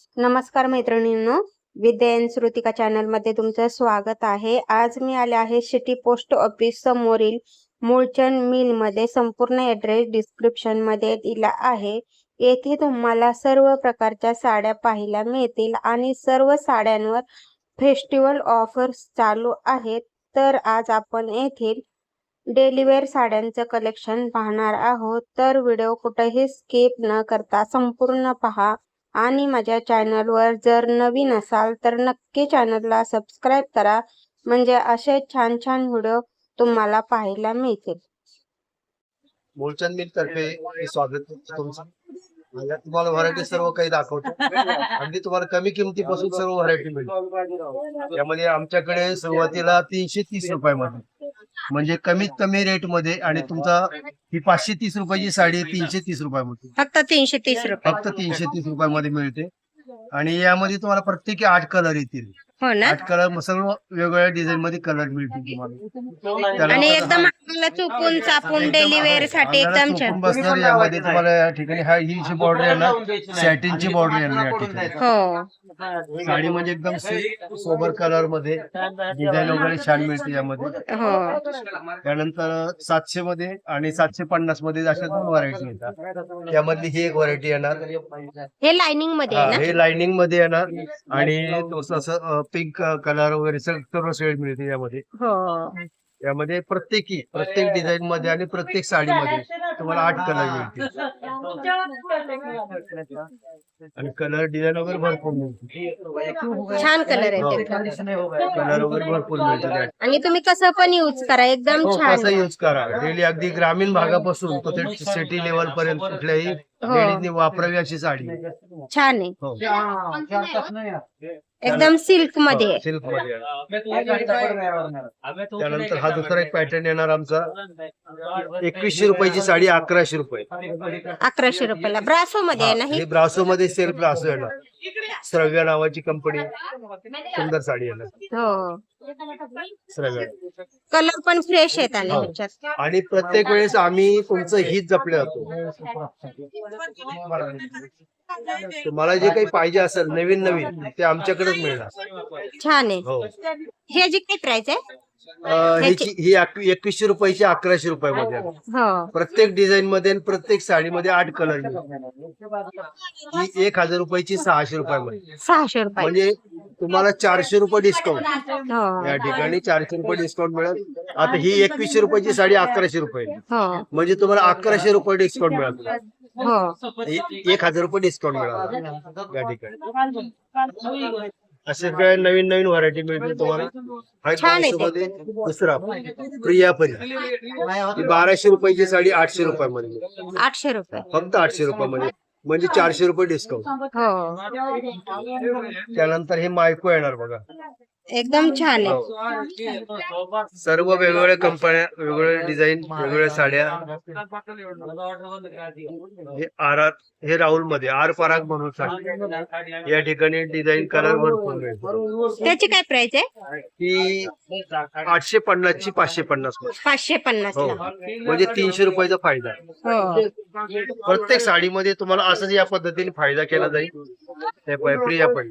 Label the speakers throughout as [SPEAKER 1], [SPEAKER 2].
[SPEAKER 1] नमस्कार मैत्रिणींनो विद्यायन श्रुतिका चॅनलमध्ये तुमचं स्वागत आहे. आज मी आले आहे सिटी पोस्ट ऑफिस समोरील मूळचंद मिलमध्ये संपूर्ण ऍड्रेस डिस्क्रिप्शनमध्ये दिला आहे. येथे तुम्हाला सर्व प्रकारच्या साड्या पाहायला मिळतील आणि सर्व साड्यांवर फेस्टिवल ऑफर्स चालू आहेत. तर आज आपण येथील डेलीवेअर साड्यांचं कलेक्शन पाहणार आहोत. तर व्हिडिओ कुठेही स्किप न करता संपूर्ण पहा. आणि माझ्या चॅनलवर जर नवीन असाल तर नक्की चॅनलला सबस्क्राईब करा. म्हणजे असे छान छान व्हिडिओ तुम्हाला पाहायला मिळतील.
[SPEAKER 2] मूलचंद मी तर्फे स्वागत तुमचं. मला तुम्हाला व्हरायटी सर्व काही दाखवतो. अगदी तुम्हाला कमी किमतीपासून सर्व व्हरायटी मिळेल. त्यामध्ये आमच्याकडे सुरुवातीला तीनशे तीस रुपयामध्ये. म्हणजे कमीत कमी रेटमध्ये आणि तुमचा ही पाचशे तीस रुपयाची साडी तीनशे तीस रुपयामध्ये.
[SPEAKER 1] फक्त तीनशे तीस रुपये.
[SPEAKER 2] फक्त तीनशे तीस रुपयामध्ये मिळते. आणि यामध्ये तुम्हाला प्रत्येकी आठ कलर येतील.
[SPEAKER 1] हो ना?
[SPEAKER 2] आठ कलर सर्व वेगवेगळ्या डिझाईन मध्ये कलर मिळतील तुम्हाला.
[SPEAKER 1] आणि एकदम आपल्याला चुकून चापून डेली वेअरसाठी
[SPEAKER 2] अंगाला
[SPEAKER 1] एकदम छान.
[SPEAKER 2] बसणार यामध्ये तुम्हाला या ठिकाणी. हा ही जी बॉर्डर येणार सॅटिनची बॉर्डर येणार या ठिकाणी.
[SPEAKER 1] हो.
[SPEAKER 2] साडी म्हणजे एकदम सोबर कलरमध्ये डिझाईन वगैरे छान मिळते यामध्ये.
[SPEAKER 1] हो.
[SPEAKER 2] त्यानंतर सातशे मध्ये आणि सातशे पन्नासमध्ये अशा दोन व्हरायटी येतात त्यामधली ही एक व्हरायटी येणार.
[SPEAKER 1] हे लाइनिंगमध्ये
[SPEAKER 2] हा,
[SPEAKER 1] आहे ना?
[SPEAKER 2] हे लाइनिंगमध्ये येणार. आणि थोडंसं असं पिंक कलर वगैरे सग- सर्व शेड मिळते यामध्ये.
[SPEAKER 1] हो.
[SPEAKER 2] यामध्ये प्रत्येकी प्रत्येक डिझाईन मध्ये आणि प्रत्येक साडीमध्ये तुम्हाला आठ कलर मिळतील. आणि कलर डिझाईन वगैरे भरपूर मिळतील.
[SPEAKER 1] छान कलर आहे
[SPEAKER 2] हो. कलर वगैरे भरपूर मिळतील.
[SPEAKER 1] आणि तुम्ही कसं पण यूज करा एकदम
[SPEAKER 2] हो,
[SPEAKER 1] छान.
[SPEAKER 2] कसं यूज करा? डेली अगदी ग्रामीण भागापासून तो ते सिटी लेवल पर्यंत कुठल्याही
[SPEAKER 1] हो.
[SPEAKER 2] लेडीजने वापरावी अशी साडी.
[SPEAKER 1] छान आहे.
[SPEAKER 2] हो.
[SPEAKER 1] एकदम
[SPEAKER 2] सिल्कमध्ये. सिल्कमध्ये. त्यानंतर हा दुसरा एक पॅटर्न येणार आमचा. एकवीसशे रुपयाची साडी अकराशे रुपये.
[SPEAKER 1] अकराशे रुपयाला. ब्रासो मध्ये ना
[SPEAKER 2] ही? ब्रासो मध्ये सेल्फ ब्रासो येणार. श्रव्या नावाची कंपनी सुंदर साडी येणार
[SPEAKER 1] हो.
[SPEAKER 2] श्रव्या.
[SPEAKER 1] कलर पण फ्रेश आहेत आणि
[SPEAKER 2] हो.
[SPEAKER 1] ह्याच्यात.
[SPEAKER 2] आणि प्रत्येक वेळेस आम्ही तुमचं हित जपले जातो. तुम्हाला जे काही पाहिजे असेल नवीन नवीन ते आमच्याकडेच मिळणार.
[SPEAKER 1] छान आहे.
[SPEAKER 2] हो.
[SPEAKER 1] हे जी काय प्राइस आहे
[SPEAKER 2] ह्याची ही एकवीसशे रुपयाची अकराशे रुपयामध्ये आहे.
[SPEAKER 1] हो.
[SPEAKER 2] प्रत्येक डिझाईन मध्ये आणि प्रत्येक साडीमध्ये आठ कलर ही एक हजार रुपयाची सहाशे रुपयामध्ये.
[SPEAKER 1] सहाशे रुपये.
[SPEAKER 2] म्हणजे तुम्हाला चारशे रुपये डिस्काउंट
[SPEAKER 1] हो.
[SPEAKER 2] या ठिकाणी चारशे रुपये डिस्काउंट मिळेल. आता ही एकवीसशे रुपयाची साडी अकराशे रुपये
[SPEAKER 1] हो.
[SPEAKER 2] म्हणजे तुम्हाला अकराशे रुपये डिस्काउंट मिळाल.
[SPEAKER 1] हो.
[SPEAKER 2] ए- एक हजार रुपये डिस्काउंट मिळाला. या ठिकाणी. असे काय नवीन नवीन व्हरायटी मिळतील तुम्हाला? हा एक
[SPEAKER 1] छान आहे ते.
[SPEAKER 2] मध्ये दुसरा. प्रिया परी. ही बाराशे रुपयाची साडी आठशे रुपयामध्ये.
[SPEAKER 1] आठशे रुपये.
[SPEAKER 2] फक्त आठशे रुपयामध्ये. म्हणजे चारशे रुपये डिस्काउंट
[SPEAKER 1] हो.
[SPEAKER 2] त्यानंतर हे मायको येणार बघा.
[SPEAKER 1] एकदम छान आहे
[SPEAKER 2] हो. सर्व वेगवेगळ्या कंपन्या वेगवेगळ्या डिझाईन वेगवेगळ्या साड्या हे आर आर हे राहुलमध्ये आर पराग म्हणून साडी या ठिकाणी डिझाईन कलर भरपूर मिळतो
[SPEAKER 1] त्याची काय प्राइस आहे
[SPEAKER 2] ही आठशे पन्नास ची पाचशे पन्नास
[SPEAKER 1] पाचशे पन्नास
[SPEAKER 2] हो
[SPEAKER 1] ला
[SPEAKER 2] म्हणजे तीनशे रुपयाचा फायदा आहे.
[SPEAKER 1] हो
[SPEAKER 2] प्रत्येक साडीमध्ये तुम्हाला असंच या पद्धतीने फायदा केला जाईल हे पाय- प्रिया पण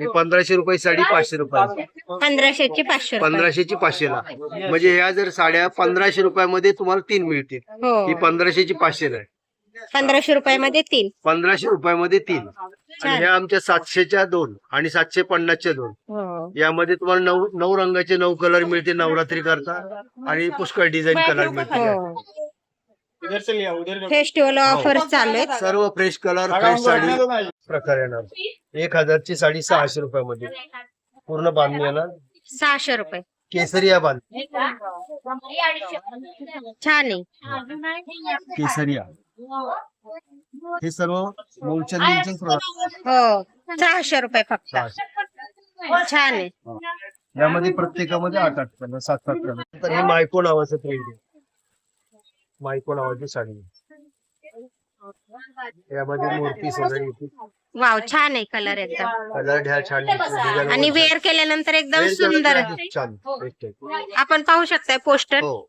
[SPEAKER 2] ही पंधराशे रुपये साडी पाचशे रुपये
[SPEAKER 1] पंधराशेची पाचशे
[SPEAKER 2] पंधराशेची पाचशेला म्हणजे ह्या जर साड्या पंधराशे रुपयामध्ये तुम्हाला तीन मिळतील.
[SPEAKER 1] हो.
[SPEAKER 2] ही पंधराशेची पाचशेला आहे.
[SPEAKER 1] पंधराशे रुपयामध्ये तीन.
[SPEAKER 2] पंधराशे रुपयामध्ये तीन. आणि ह्या आमच्या सातशेच्या दोन आणि सातशे पन्नासच्या दोन.
[SPEAKER 1] हो.
[SPEAKER 2] यामध्ये तुम्हाला नऊ नऊ रंगाचे नऊ कलर मिळते नवरात्री करता आणि पुष्कळ डिझाईन कलर मिळते
[SPEAKER 1] हो. फेस्टिवल ऑफर चालू आहेत.
[SPEAKER 2] सर्व फ्रेश कलर फ्रेश साडी प्रकार येणार. एक हजारची साडी सहाशे रुपयामध्ये. पूर्ण बांधणी येणार
[SPEAKER 1] सहाशे रुपये.
[SPEAKER 2] केसरिया बांध
[SPEAKER 1] छान आहे.
[SPEAKER 2] केसरिया हे सर्व product
[SPEAKER 1] हो सहाशे रुपये फक्त. छान आहे.
[SPEAKER 2] यामध्ये प्रत्येकामध्ये आठ आठ कलर सात सात कलर तर हे मायको नावाचं प्रिंट आहे. मायको नावाची साडी यामध्ये मूर्ती वगैरे येते
[SPEAKER 1] वाव छान आहे कलर एकदम.
[SPEAKER 2] कलर ढ्या छान
[SPEAKER 1] आणि
[SPEAKER 2] वगैरे
[SPEAKER 1] वेअर केल्यानंतर एकदम
[SPEAKER 2] वेअर
[SPEAKER 1] सुंदर.
[SPEAKER 2] केल्यानंतर छान. आहे.
[SPEAKER 1] आपण पाहू शकताय पोस्टर.
[SPEAKER 2] हो.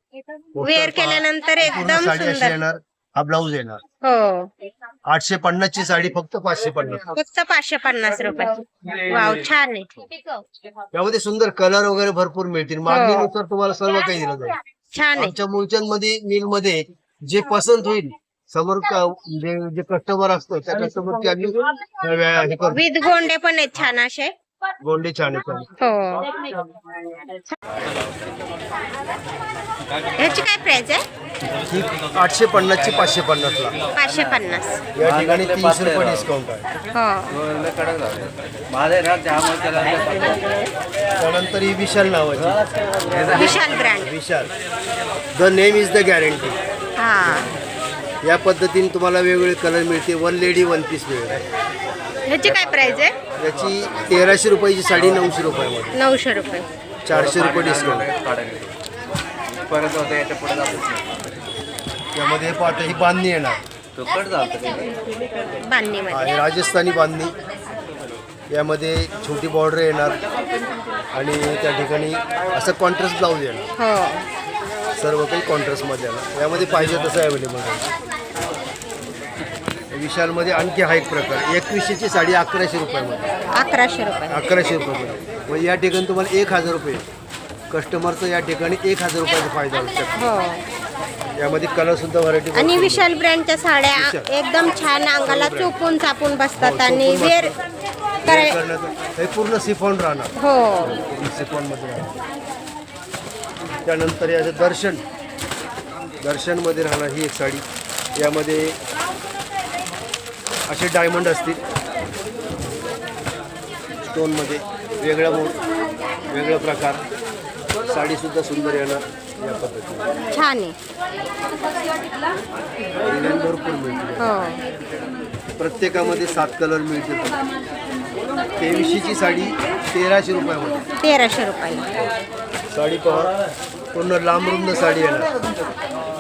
[SPEAKER 1] वेअर केल्यानंतर
[SPEAKER 2] पूर्ण
[SPEAKER 1] एकदम
[SPEAKER 2] साडी अशी
[SPEAKER 1] सुंदर
[SPEAKER 2] येणार हा ब्लाऊज येणार.
[SPEAKER 1] हो.
[SPEAKER 2] आठशे पन्नास ची साडी फक्त पाचशे पन्नास.
[SPEAKER 1] फक्त पाचशे पन्नास रुपये. वाव छान आहे.
[SPEAKER 2] यामध्ये सुंदर कलर वगैरे भरपूर मिळतील. मागणीनुसार तुम्हाला सर्व काही दिलं जाईल.
[SPEAKER 1] छान आहे.
[SPEAKER 2] आमच्या मुलचंदमध्ये मिलमध्ये जे पसंत होईल समोर क- जे कस्टमर असतो त्या हे करतो.
[SPEAKER 1] विथ गोंडे पण आहेत छान असे.
[SPEAKER 2] गोंडे छान आहेत.
[SPEAKER 1] हो. ह्याची काय प्राइस आहे?
[SPEAKER 2] ही आठशे पन्नास ची पाचशे पन्नास ला.
[SPEAKER 1] पाचशे पन्नास.
[SPEAKER 2] या ठिकाणी तीनशे रुपये डिस्काउंट आहे.
[SPEAKER 1] हो.
[SPEAKER 2] त्यानंतर ही विशाल नावाची.
[SPEAKER 1] Vishal brand
[SPEAKER 2] Vishal. The name is the guarantee
[SPEAKER 1] हा.
[SPEAKER 2] या पद्धतीने तुम्हाला वेगवेगळे कलर मिळते वन लेडी वन पीस मिळेल.
[SPEAKER 1] ह्याची काय प्राइस आहे?
[SPEAKER 2] याची तेराशे रुपयाची साडी नऊशे रुपयामध्ये.
[SPEAKER 1] नऊशे रुपये.
[SPEAKER 2] चारशे रुपये डिस्काउंट
[SPEAKER 3] परत होतं याच्यापुढे जातच
[SPEAKER 2] त्यामध्ये पाहता ही बांधणी येणार.
[SPEAKER 3] तो कट झालता
[SPEAKER 1] बांधणीमध्ये.
[SPEAKER 2] आणि राजस्थानी बांधणी. यामध्ये छोटी बॉर्डर येणार. आणि त्या ठिकाणी असं कॉन्ट्रास्ट ब्लाऊज येणार.
[SPEAKER 1] हो.
[SPEAKER 2] सर्व काही कॉन्ट्रास्टमध्ये येणार यामध्ये पाहिजे तसं अवेलेबल आहे. विशालमध्ये आणखी हा एक प्रकार. एकवीसशेची साडी अकराशे रुपयामध्ये.
[SPEAKER 1] अकराशे रुपये
[SPEAKER 2] अकराशे रुपयामध्ये. मग या ठिकाणी तुम्हाला एक हजार रुपये कस्टमरचा या ठिकाणी एक हजार रुपयाचा फायदा होऊ शकतो.
[SPEAKER 1] हो.
[SPEAKER 2] यामध्ये कलर सुद्धा व्हरायटी
[SPEAKER 1] आणि विशाल ब्रँडच्या साड्या
[SPEAKER 2] विशाल.
[SPEAKER 1] एकदम छान अंगाला चोपून चापून बसतात
[SPEAKER 2] हो,
[SPEAKER 1] आणि वेर कराय
[SPEAKER 2] हे पूर्ण सिफॉन राहणार.
[SPEAKER 1] हो.
[SPEAKER 2] सिफॉनमध्ये राहणार. त्यानंतर याचं दर्शन दर्शनमध्ये राहणार ही एक साडी. यामध्ये असे डायमंड असतील. स्टोनमध्ये वेगळा मोड वेगळा प्रकार. साडीसुद्धा सुंदर येणार या पद्धतीने.
[SPEAKER 1] छान आहे.
[SPEAKER 2] भरपूर मिळतील.
[SPEAKER 1] हो.
[SPEAKER 2] प्रत्येकामध्ये सात कलर मिळतील. तेवीसशेची साडी तेराशे रुपयामध्ये.
[SPEAKER 1] तेराशे रुपये
[SPEAKER 2] साडी पहा. पूर्ण लांब रुंद साडी येणार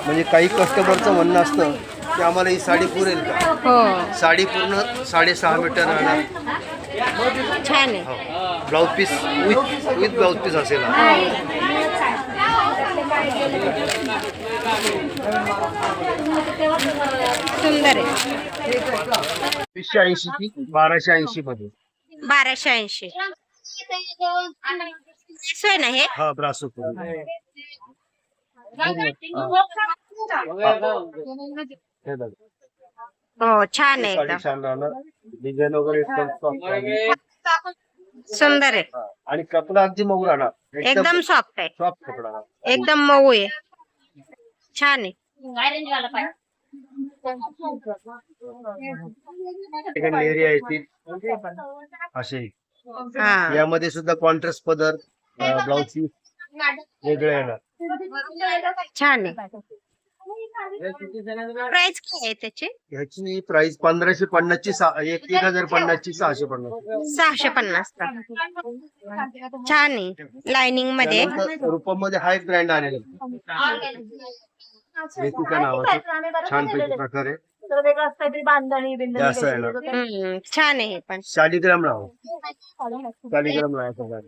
[SPEAKER 2] म्हणजे काही कस्टमरचं म्हणणं असतं की आम्हाला ही साडी पुरेल का?
[SPEAKER 1] हो.
[SPEAKER 2] साडी पूर्ण साडेसहा मीटर राहणार.
[SPEAKER 1] छान आहे.
[SPEAKER 2] Blouse piece with with blouse piece असेल हा.
[SPEAKER 1] सुंदर आहे.
[SPEAKER 2] वीसशे ऐंशी ची बाराशे ऐंशी मध्ये.
[SPEAKER 1] बाराशे ऐंशी. ना हे?
[SPEAKER 2] हा ब्रासो. हे। बघा.
[SPEAKER 1] हो। छान आहे एकदम
[SPEAKER 2] छान राहणार. डिझाईन वगैरे एकदम soft
[SPEAKER 1] सुंदर आहे.
[SPEAKER 2] हा. आणि कपडा अगदी मऊ राहणार.
[SPEAKER 1] एकदम सॉफ्ट आहे.
[SPEAKER 2] सॉफ्ट कपडा. हा.
[SPEAKER 1] एकदम मऊ आहे. छान आहे.
[SPEAKER 2] ठिकाणी एरिया येतील असे
[SPEAKER 1] हा.
[SPEAKER 2] यामध्ये सुद्धा कॉन्ट्रास्ट पदर. ब्लाउज पीस वेगळे येणार.
[SPEAKER 1] छान आहे. प्राइस काय आहे त्याची?
[SPEAKER 2] ह्याची प्राइस पंधराशे पन्नास ची सहा- एक एक हजार पन्नास ची सहाशे पन्नास.
[SPEAKER 1] सहाशे पन्नास छान आहे. लाइनिंगमध्ये.
[SPEAKER 2] त्यानंतर रूपममध्ये हा एक ब्रँड आलेला आहे. मेथिका नावाचा छान पैकी प्रकार आहे. हे असं येणार.
[SPEAKER 1] हम्म, छान आहे हे पण.
[SPEAKER 2] शालिग्राम नाव शालिग्राम नावाचं brand.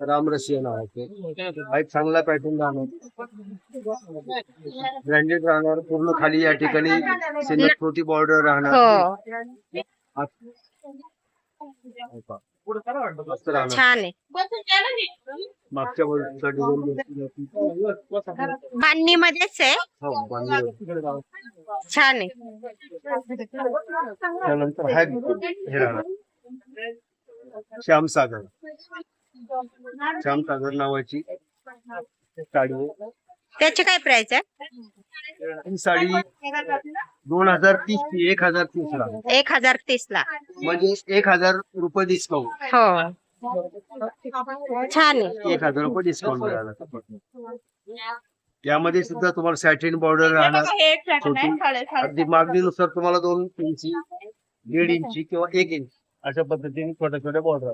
[SPEAKER 2] रामरसिया नावाचे हा एक चांगला पॅटर्न राहणार. ब्रँडेड राहणार पूर्ण खाली या ठिकाणी सिल्वर छोटी बॉर्डर राहणार.
[SPEAKER 1] हो.
[SPEAKER 2] मस्त राहणार.
[SPEAKER 1] छान आहे.
[SPEAKER 2] मागच्या बाजूचा डिझाईन
[SPEAKER 1] बांधणी मध्येच आहे.
[SPEAKER 2] हो बांधलेलं.
[SPEAKER 1] छान आहे.
[SPEAKER 2] त्यानंतर हा हे राहणार. श्यामसागर. श्यामसागर नावाची साडी. आहे.
[SPEAKER 1] त्याची काय प्राइस आहे?
[SPEAKER 2] ही साडी दोन हजार तीस ची एक हजार तीस ला.
[SPEAKER 1] एक हजार तीस ला.
[SPEAKER 2] म्हणजे एक हजार रुपये डिस्काउंट
[SPEAKER 1] हो. छान आहे.
[SPEAKER 2] एक हजार रुपये डिस्काउंट मिळाला. यामध्ये सुद्धा तुम्हाला सॅटिन बॉर्डर राहणार. छोटी. अगदी मागणीनुसार तुम्हाला दोन इंची दीड इंची किंवा एक इंच अशा पद्धतीने छोट्या छोट्या बॉर्डर